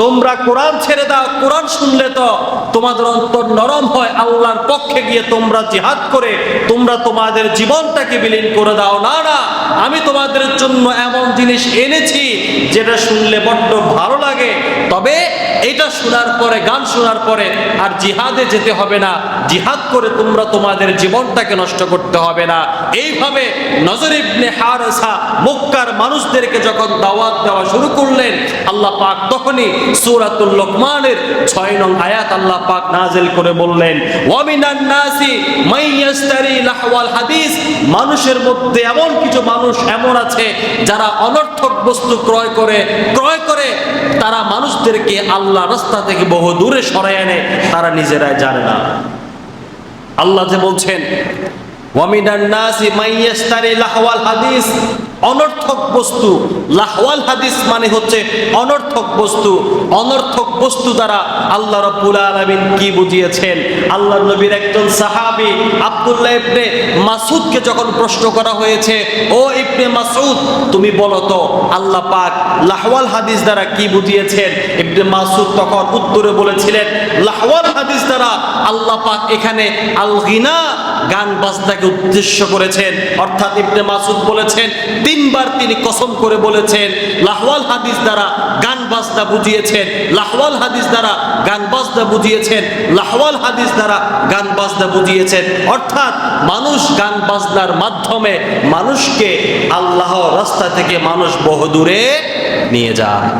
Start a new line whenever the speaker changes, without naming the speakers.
তোমরা কোরআন ছেড়ে দাও, কোরআন শুনলে তো তোমাদের অন্তর নরম হয়, আল্লাহর পক্ষে গিয়ে তোমরা জিহাদ করে, তোমরা তোমাদের জীবনটাকে বিলীন করে দাও। না না, আমি তোমাদের জন্য এমন জিনিস এনেছি, যেটা শুনলে বড্ড ভালো লাগে তবে এটা শোনার পরে, গান শোনার পরে আর জিহাদে যেতে হবে না। জিহাদ করে তোমরা তোমাদের জীবনটাকে নষ্ট করতে হবে না। এইভাবে নজর ইবনে হারেসা মক্কার মানুষদেরকে যখন দাওয়াত দেওয়া শুরু করলেন, আল্লাহ পাক তখনই সূরাতুল লোকমানের ছয় নং আয়াত আল্লাহ পাক নাজেল করে বললেন, ওয়ামিনান নাসি মাই ইয়াশতারি লাহওয়াল হাদিস। মানুষের মধ্যে এমন কিছু মানুষ এমন আছে যারা অনর্থক বস্তু ক্রয় করে ক্রয় করে তারা মানুষদেরকে আল্লাহ রাস্তা থেকে বহু দূরে সরাই আনে, তারা নিজেরাই জানে না। আল্লাহ যে বলছেন ওয়ামিনান নাসি মাইয়াস্তারি লাহওয়াল হাদিস। অনর্থক বস্তু। লাহওয়াল হাদিস মানে হচ্ছে অনর্থক বস্তু। অনর্থক বস্তু দ্বারা আল্লাহ রাব্বুল আলামিন কি বুঝিয়েছেন? আল্লাহর নবীর একজন সাহাবী আব্দুল্লাহ ইবনে মাসুদকে যখন প্রশ্ন করা হয়েছে, ও ইবনে মাসুদ তুমি বলো তো, আল্লাহ পাক লাহওয়াল হাদিস দ্বারা কি বুঝিয়েছেন? ইবনে মাসুদ তখন উত্তরে বলেছিলেন, লাহওয়াল হাদিস দ্বারা আল্লাহ পাক এখানে আল গিনা গান বাজনাকে উদ্দেশ্য করেছেন। অর্থাৎ ইবনে মাসুদ বলেছেন, তিনবার তিনি কসম করে বলেছেন, লাহওয়াল হাদিস দ্বারা গান বাজনা বুঝিয়েছেন, লাহওয়াল হাদিস দ্বারা গান বাজনা বুঝিয়েছেন, লাহওয়াল হাদিস দ্বারা গান বাজনা বুঝিয়েছেন। অর্থাৎ মানুষ গান বাজনার মাধ্যমে মানুষকে আল্লাহ রাস্তা থেকে মানুষ বহু দূরে নিয়ে যায়।